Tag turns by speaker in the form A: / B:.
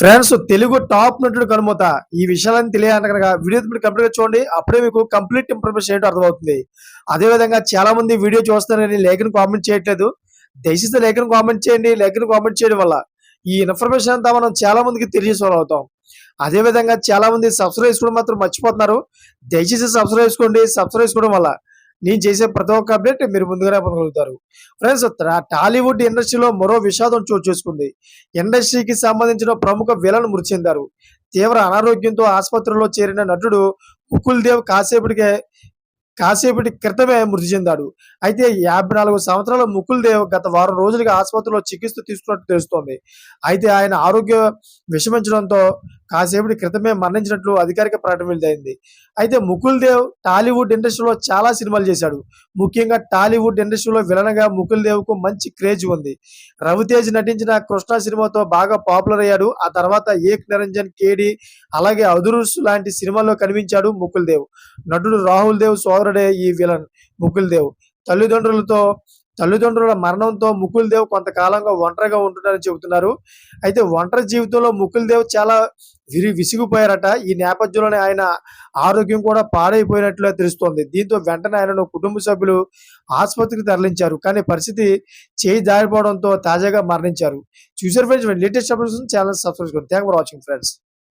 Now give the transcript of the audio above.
A: Friends Telugu top నటుడు కనుమూత. ఈ విషయాలను తెలియాలంటే కనుక వీడియో మీరు కంప్లీట్గా చూడండి. అప్పుడే మీకు కంప్లీట్ ఇన్ఫర్మేషన్ ఏంటో అర్థమవుతుంది. అదే విధంగా చాలా మంది వీడియో చూస్తారని లేఖను కామెంట్ చేయట్లేదు. దయచేసి లేఖను కామెంట్ చేయండి. లేఖను కామెంట్ చేయడం వల్ల ఈ ఇన్ఫర్మేషన్ అంతా మనం చాలా మందికి తెలియజేసే అవుతాం. అదే విధంగా చాలా మంది సబ్స్క్రైబ్ చేసుకోవడం మాత్రం మర్చిపోతున్నారు. దయచేసి సబ్స్క్రైబ్ చేసుకోండి. సబ్స్క్రైబ్ చేసుకోవడం వల్ల నేను చేసే ప్రతి ఒక్క అప్డేట్ మీరు ముందుగానే పొందగలుగుతారు. ఫ్రెండ్స్ టాలీవుడ్ ఇండస్ట్రీలో మరో విషాదం చోటు చేసుకుంది. ఇండస్ట్రీకి సంబంధించిన ప్రముఖ విలను మృతి చెందారు తీవ్ర అనారోగ్యంతో ఆసుపత్రిలో చేరిన నటుడు ముకుల్ దేవ్ కాసేపటికే కాసేపటి క్రితమే మృతి చెందాడు. అయితే యాభై నాలుగు సంవత్సరాల ముకుల్ దేవ్ గత వారం రోజులుగా ఆసుపత్రిలో చికిత్స తీసుకున్నట్టు తెలుస్తోంది. అయితే ఆయన ఆరోగ్య విషమించడంతో కాసేపటి క్రితమే మరణించినట్లు అధికారిక ప్రకటన వెళ్తైంది అయితే ముకుల్ దేవ్ టాలీవుడ్ ఇండస్ట్రీలో చాలా సినిమాలు చేశాడు. ముఖ్యంగా టాలీవుడ్ ఇండస్ట్రీలో విలనగా ముకుల్ దేవ్కు మంచి క్రేజ్ ఉంది. రవితేజ్ నటించిన కృష్ణ సినిమాతో బాగా పాపులర్ అయ్యాడు. ఆ తర్వాత ఏక్ నిరంజన్ కేడి అలాగే అదురుస్ లాంటి సినిమాల్లో కనిపించాడు ముకుల్ దేవ్. నటుడు రాహుల్ దేవ్ సోదరుడే ఈ విలన్ ముకుల్ దేవ్. తల్లిదండ్రులతో తల్లిదండ్రుల మరణంతో ముకుల్ దేవ్ కొంతకాలంగా ఒంటరిగా ఉంటున్నారని చెబుతున్నారు. అయితే ఒంటరి జీవితంలో ముకుల్ దేవ్ చాలా విరి విసిగిపోయారట. ఈ నేపథ్యంలోనే ఆయన ఆరోగ్యం కూడా పాడైపోయినట్లుగా తెలుస్తోంది. దీంతో వెంటనే ఆయనను కుటుంబ సభ్యులు ఆసుపత్రికి తరలించారు. కానీ పరిస్థితి చేయి జారిపోవడంతో తాజాగా మరణించారు. చూసారు friends latest updates channel subscribe చేసుకోండి. Thank for watching friends